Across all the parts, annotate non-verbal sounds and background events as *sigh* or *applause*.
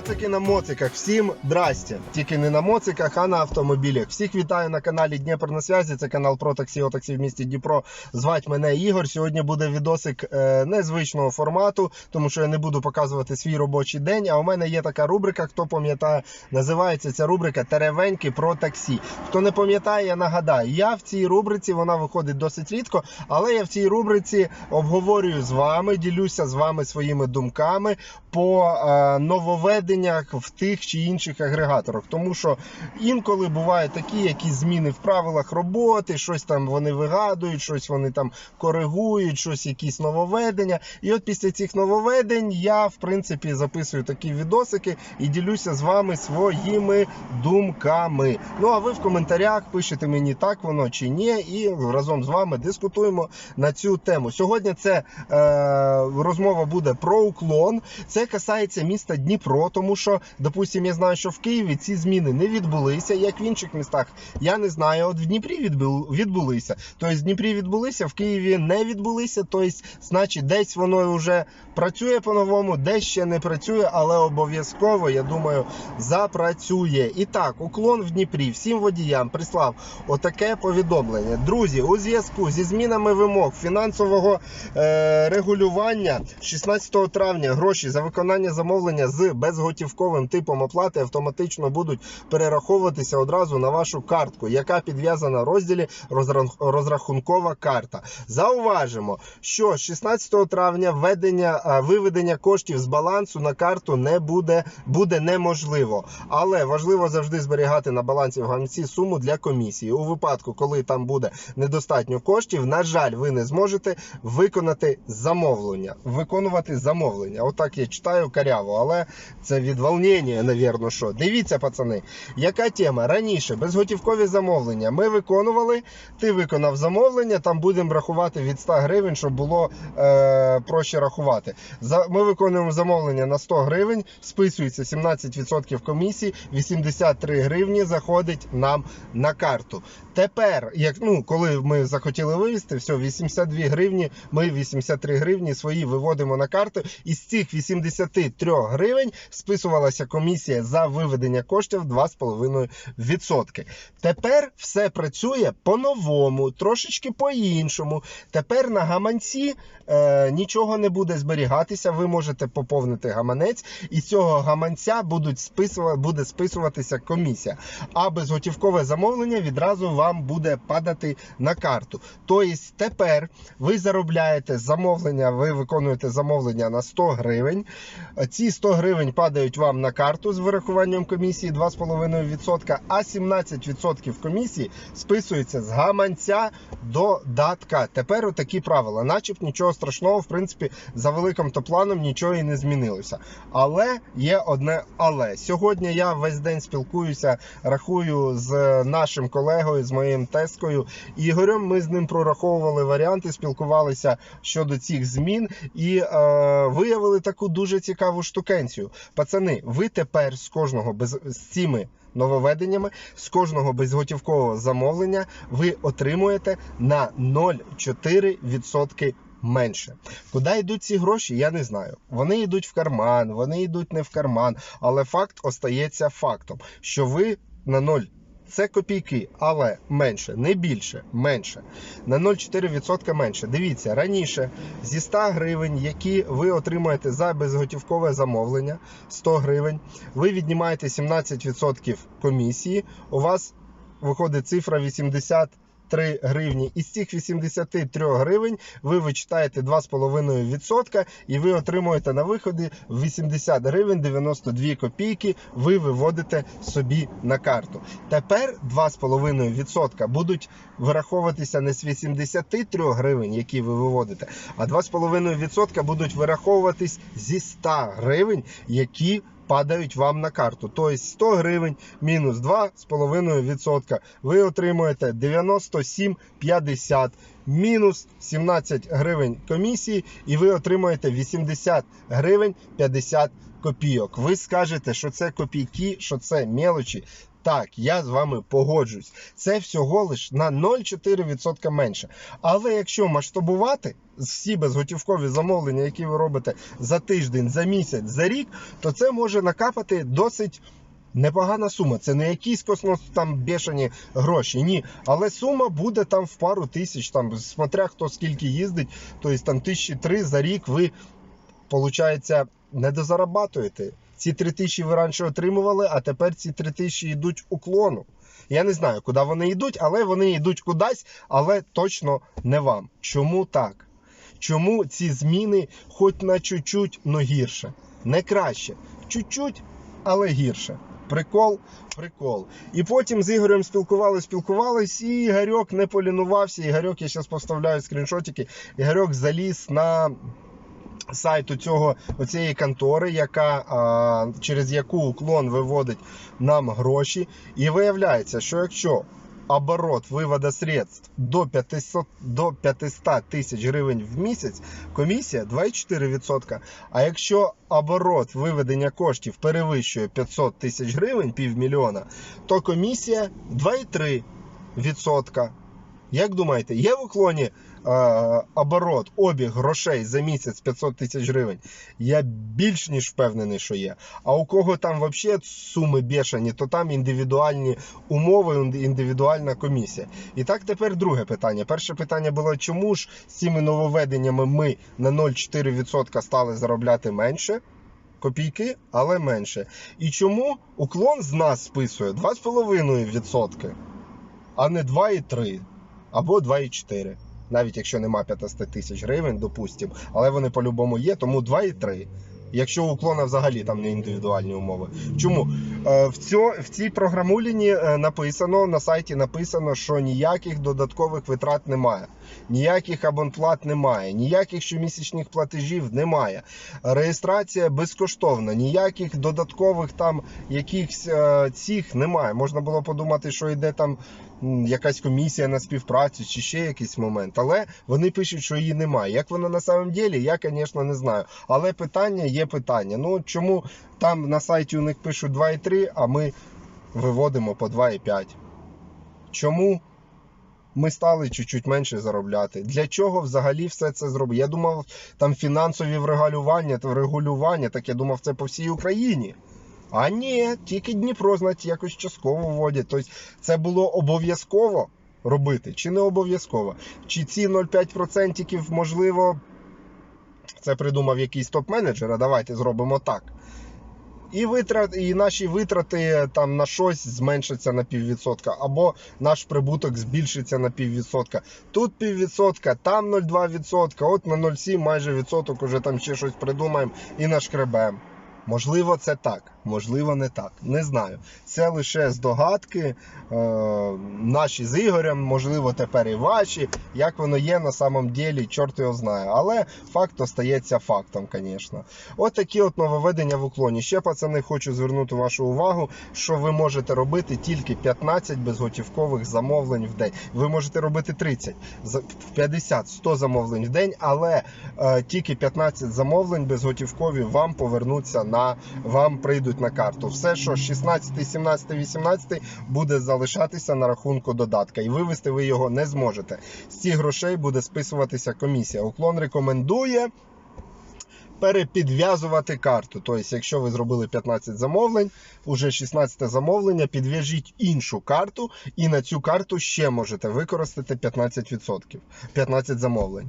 Пацики на моциках, всім здрасте. Тільки не на моциках, а на автомобілях. Всіх вітаю на каналі Дніпро на связі. Це канал про таксі, таксі в місті Дніпро. Звать мене Ігор. Сьогодні буде відосик е, незвичного формату, тому що я не буду показувати свій робочий день. А у мене є така рубрика, хто пам'ятає, називається ця рубрика Теревеньки про таксі. Хто не пам'ятає, я нагадаю, я в цій рубриці вона виходить досить рідко, але я в цій рубриці обговорюю з вами, ділюся з вами своїми думками по е, нововведеннях в тих чи інших агрегаторах. Тому що інколи бувають такі якісь зміни в правилах роботи, щось там вони вигадують, щось вони там коригують, щось якісь нововведення. І от після цих нововведень я в принципі записую такі відосики і ділюся з вами своїми думками. Ну а ви в коментарях пишете мені так воно чи ні, і разом з вами дискутуємо на цю тему. Сьогодні це е, розмова буде про уклон. Це касається міста Дніпро, тому що, допустимо, я знаю, що в Києві ці зміни не відбулися, як в інших містах. Я не знаю. От в Дніпрі відбулися. Тобто в Дніпрі відбулися, в Києві не відбулися. Тобто, значить, десь воно вже працює по-новому, десь ще не працює, але обов'язково, я думаю, запрацює. І так, уклон в Дніпрі всім водіям прислав отаке повідомлення. Друзі, у зв'язку зі змінами вимог фінансового е, регулювання 16 травня гроші за виконання замовлення з безготівковим типом оплати автоматично будуть перераховуватися одразу на вашу картку, яка підв'язана в розділі розрахункова карта. Зауважимо, що 16 травня введення виведення коштів з балансу на карту не буде, буде неможливо. Але важливо завжди зберігати на балансі в гаманці суму для комісії. У випадку, коли там буде недостатньо коштів, на жаль, ви не зможете виконати замовлення. Виконувати замовлення. Отак я читаю каряво, але це від волнення, навірно, що. Дивіться, пацани, яка тема? Раніше безготівкові замовлення ми виконували, ти виконав замовлення, там будемо рахувати від 100 гривень, щоб було е, проще рахувати. За, ми виконуємо замовлення на 100 гривень, списується 17% комісії, 83 гривні заходить нам на карту. Тепер, як ну, коли ми захотіли вивезти, все, 82 гривні, ми 83 гривні свої виводимо на карту. І з цих 83 гривень списувалася комісія за виведення коштів 2,5%. Тепер все працює по-новому, трошечки по-іншому. Тепер на гаманці е, нічого не буде зберігатися. Ви можете поповнити гаманець, і з цього гаманця будуть списува, буде списуватися комісія. А безготівкове замовлення відразу вам буде падати на карту. Тобто тепер ви заробляєте замовлення, ви виконуєте замовлення на 100 гривень. Ці 100 гривень падають вам на карту з вирахуванням комісії 2,5%, а 17% комісії списується з гаманця до датка. Тепер отакі правила. Начеб нічого страшного, в принципі, за великим то планом нічого і не змінилося. Але є одне але. Сьогодні я весь день спілкуюся, рахую з нашим колегою, з моїм тескою Ігорем. Ми з ним прораховували варіанти, спілкувалися щодо цих змін і е, виявили таку дуже цікаву штукенцію. Пацани, ви тепер з кожного без з цими нововведеннями, з кожного безготівкового замовлення ви отримуєте на 0,4% менше. Куди йдуть ці гроші, я не знаю. Вони йдуть в карман, вони йдуть не в карман, але факт остається фактом, що ви на 0. Це копійки, але менше, не більше, менше. На 0,4% менше. Дивіться, раніше зі 100 гривень, які ви отримуєте за безготівкове замовлення, 100 гривень, ви віднімаєте 17% комісії, у вас виходить цифра 83 гривні. Із цих 83 гривень ви вичитаєте 2,5% і ви отримуєте на виході 80 гривень 92 копійки. Ви виводите собі на карту. Тепер 2,5% будуть вираховуватися не з 83 гривень, які ви виводите, а 2,5% будуть вираховуватись зі 100 гривень, які падають вам на карту. Тобто 100 гривень мінус 2,5%. Ви отримуєте 97,50 мінус 17 гривень комісії, і ви отримуєте 80 гривень 50 копійок. Ви скажете, що це копійки, що це мелочі. Так, я з вами погоджуюсь. Це всього лиш на 0,4% менше. Але якщо масштабувати всі безготівкові замовлення, які ви робите за тиждень, за місяць, за рік, то це може накапати досить. Непогана сума, це не якісь космос там бешені гроші. Ні. Але сума буде там в пару тисяч, там, смотря хто скільки їздить, тобто там тисячі три за рік ви, виходить, не дозарабатуєте. Ці три тисячі ви раніше отримували, а тепер ці три тисячі йдуть уклону. Я не знаю, куди вони йдуть, але вони йдуть кудись, але точно не вам. Чому так? Чому ці зміни хоч на чуть-чуть, но гірше? Не краще. Чуть-чуть, але гірше. Прикол, прикол. І потім з Ігорем спілкувались, спілкувались, і Ігорьок не полінувався. Ігорьок, я зараз поставляю скріншотики. Ігорьок заліз на сайту цього оцієї контори, яка а, через яку уклон виводить нам гроші. І виявляється, що якщо оборот виводу средств до 500 до 500 тисяч гривень в місяць, комісія 2,4%. А якщо оборот виведення коштів перевищує 500 тисяч гривень, півмільйона, то комісія 2,3%. Як думаєте, є в уклоні оборот, обіг грошей за місяць 500 тисяч гривень? Я більш ніж впевнений, що є. А у кого там взагалі суми бешені, то там індивідуальні умови, індивідуальна комісія. І так тепер друге питання. Перше питання було, чому ж з цими нововведеннями ми на 0,4% стали заробляти менше? Копійки, але менше. І чому уклон з нас списує 2,5%, а не 2,3%? або 2,4. Навіть якщо нема 500 тисяч гривень, допустимо, але вони по-любому є, тому 2,3. Якщо уклона взагалі там не індивідуальні умови. Чому? Е, В, цьо, в цій програмуліні е, написано, на сайті написано, що ніяких додаткових витрат немає, ніяких абонплат немає, ніяких щомісячних платежів немає. Реєстрація безкоштовна, ніяких додаткових там якихось е, цих немає. Можна було подумати, що йде там якась комісія на співпрацю чи ще якийсь момент. Але вони пишуть, що її немає. Як воно на самом ділі, я, звісно, не знаю. Але питання є питання. Ну чому там на сайті у них пишуть 2,3, а ми виводимо по 2,5? Чому? Ми стали чуть-чуть менше заробляти. Для чого взагалі все це зробити? Я думав, там фінансові врегулювання, врегулювання, так я думав, це по всій Україні. А ні, тільки Дніпро, значить, якось частково вводять. Тобто це було обов'язково робити, чи не обов'язково? Чи ці 0,5% можливо, це придумав якийсь топ-менеджер, а давайте зробимо так. І витрат, і наші витрати там на щось зменшаться на піввідсотка, або наш прибуток збільшиться на піввідсотка. Тут піввідсотка, там 0,2%, от на 0,7 майже відсоток уже там ще щось придумаємо і нашкребемо. Можливо, це так, можливо, не так. Не знаю. Це лише здогадки е, наші з Ігорем, можливо, тепер і ваші. Як воно є на самом ділі, чорт його знає. Але факт остається фактом, звісно. От такі от нововведення в уклоні. Ще, пацани, хочу звернути вашу увагу, що ви можете робити тільки 15 безготівкових замовлень в день. Ви можете робити 30, 50, 100 замовлень в день, але е, тільки 15 замовлень безготівкові вам повернуться на вам прийдуть на карту. Все, що 16, 17, 18 буде залишатися на рахунку додатка, і вивести ви його не зможете. З цих грошей буде списуватися комісія. Уклон рекомендує. Перепідв'язувати карту. Тобто, якщо ви зробили 15 замовлень, уже 16 замовлення, підв'яжіть іншу карту, і на цю карту ще можете використати 15%. 15 замовлень.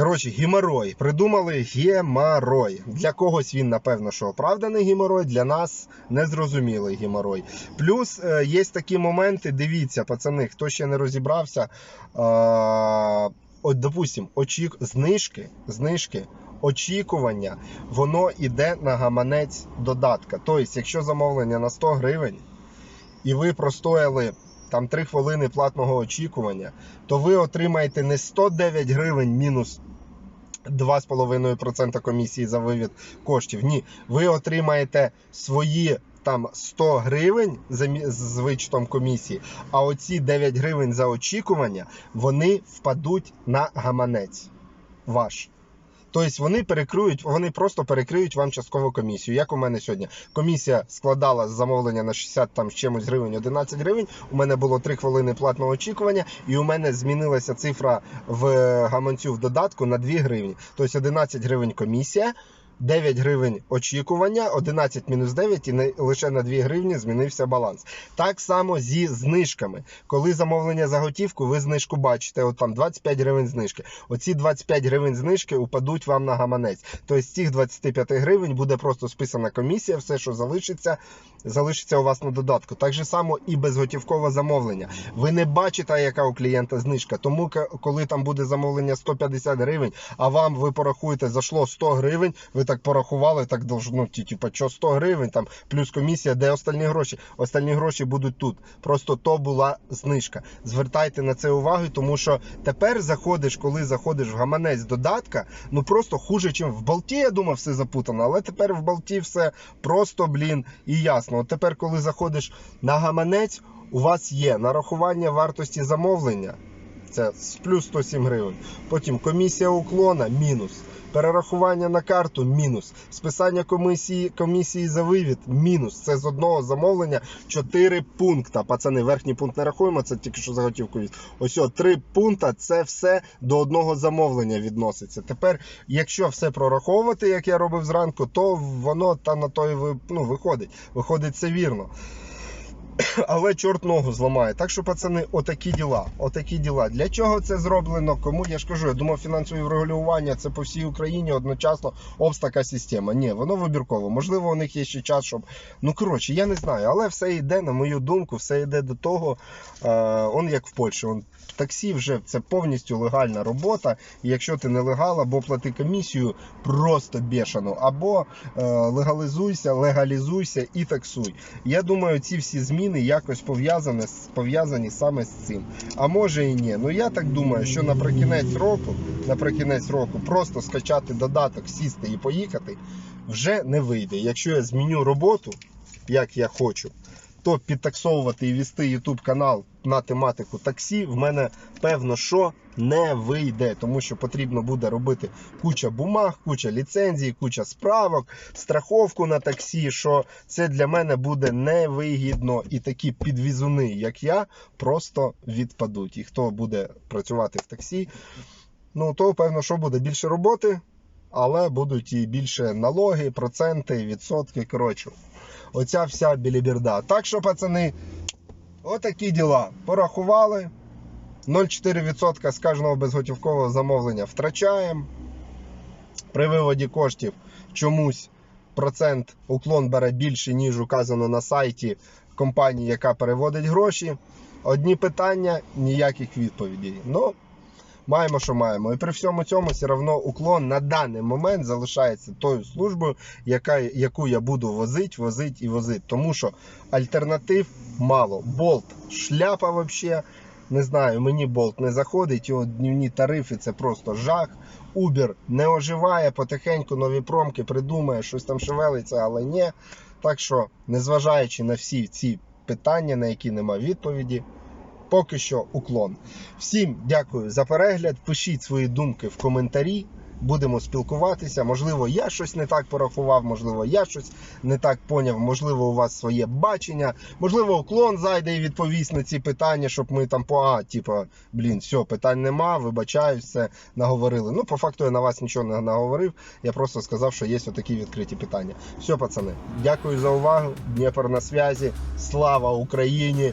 Коротше, геморой. Придумали геморой. Для когось він, напевно, що оправданий геморой, для нас незрозумілий геморой. Плюс е, є такі моменти, дивіться, пацани, хто ще не розібрався. Е, от, допустим, очік... знижки, знижки, очікування, воно йде на гаманець додатка. Тобто, якщо замовлення на 100 гривень, і ви простояли там 3 хвилини платного очікування, то ви отримаєте не 109 гривень мінус 2,5% комісії за вивід коштів. Ні, ви отримаєте свої там 100 гривень з вичтом комісії, а оці 9 гривень за очікування вони впадуть на гаманець ваш. Тобто вони перекриють, вони просто перекриють вам часткову комісію. Як у мене сьогодні? Комісія складала замовлення на 60 там з чимось гривень, 11 гривень. У мене було 3 хвилини платного очікування, і у мене змінилася цифра в гаманцю в додатку на 2 гривні. Тобто 11 гривень комісія. 9 гривень очікування, 11 мінус 9 і не- лише на 2 гривні змінився баланс. Так само зі знижками. Коли замовлення за готівку, ви знижку бачите, от там 25 гривень знижки. Оці 25 гривень знижки упадуть вам на гаманець. Тобто з цих 25 гривень буде просто списана комісія, все, що залишиться, залишиться у вас на додатку. Так же само і безготівкове замовлення. Ви не бачите, яка у клієнта знижка. Тому коли там буде замовлення 150 гривень, а вам ви порахуєте, зайшло 100 гривень, ви так порахували, так должно, ті- типа, що 100 гривень, там плюс комісія, де остальні гроші? Остальні гроші будуть тут. Просто то була знижка. Звертайте на це увагу, тому що тепер заходиш, коли заходиш в гаманець додатка, ну просто хуже, ніж в болті, я думав, все запутано, але тепер в болті все просто, блін, і ясно. От тепер, коли заходиш на гаманець, у вас є нарахування вартості замовлення. Це плюс 107 гривень. Потім комісія уклона мінус. Перерахування на карту мінус. Списання комісії, комісії за вивід мінус. Це з одного замовлення 4 пункта. Пацани, верхній пункт не рахуємо, це тільки що заготівку від. Ось о, 3 пункта це все до одного замовлення відноситься. Тепер, якщо все прораховувати, як я робив зранку, то воно та на то і ви- ну, виходить. Виходить це вірно *coughs* але чорт ногу зламає. Так що, пацани, отакі діла. Отакі діла. Для чого це зроблено? Кому я ж кажу, я думав, фінансові врегулювання це по всій Україні одночасно обс така система. Ні, воно вибірково. Можливо, у них є ще час, щоб. Ну коротше, я не знаю, але все йде, на мою думку, все йде до того. Е, он як в Польщі. Он таксі вже це повністю легальна робота. І якщо ти нелегал, або плати комісію просто бешену, або е, легалізуйся, легалізуйся і таксуй. Я думаю, ці всі зміни якось пов'язані, пов'язані саме з цим. А може і ні. Ну я так думаю, що наприкінець року, наприкінець року, просто скачати додаток, сісти і поїхати вже не вийде. Якщо я зміню роботу, як я хочу, то підтаксовувати і вести YouTube канал на тематику таксі в мене певно, що не вийде, тому що потрібно буде робити куча бумаг, куча ліцензій, куча справок, страховку на таксі. Що це для мене буде невигідно, і такі підвізуни, як я, просто відпадуть. І хто буде працювати в таксі, ну то певно, що буде більше роботи, але будуть і більше налоги, проценти, відсотки. Коротше, оця вся біліберда. Так що, пацани, отакі діла. Порахували. 0,4% з кожного безготівкового замовлення втрачаємо. При виводі коштів чомусь процент уклон бере більше, ніж указано на сайті компанії, яка переводить гроші. Одні питання, ніяких відповідей. Ну, маємо, що маємо. І при всьому цьому все одно уклон на даний момент залишається тою службою, яка, яку я буду возити, возити і возити. Тому що альтернатив мало. Болт шляпа взагалі. Не знаю, мені болт не заходить, його днівні тарифи це просто жах. Uber не оживає, потихеньку нові промки придумає, щось там шевелиться, але ні. Так що, незважаючи на всі ці питання, на які нема відповіді, поки що уклон. Всім дякую за перегляд. Пишіть свої думки в коментарі. Будемо спілкуватися. Можливо, я щось не так порахував, можливо, я щось не так поняв, можливо, у вас своє бачення. Можливо, уклон зайде і відповість на ці питання, щоб ми там по а, типу, блін, все, питань нема, вибачаюсь, все наговорили. Ну, по факту я на вас нічого не наговорив. Я просто сказав, що є отакі відкриті питання. Все, пацани, дякую за увагу. Дніпро на зв'язі. Слава Україні!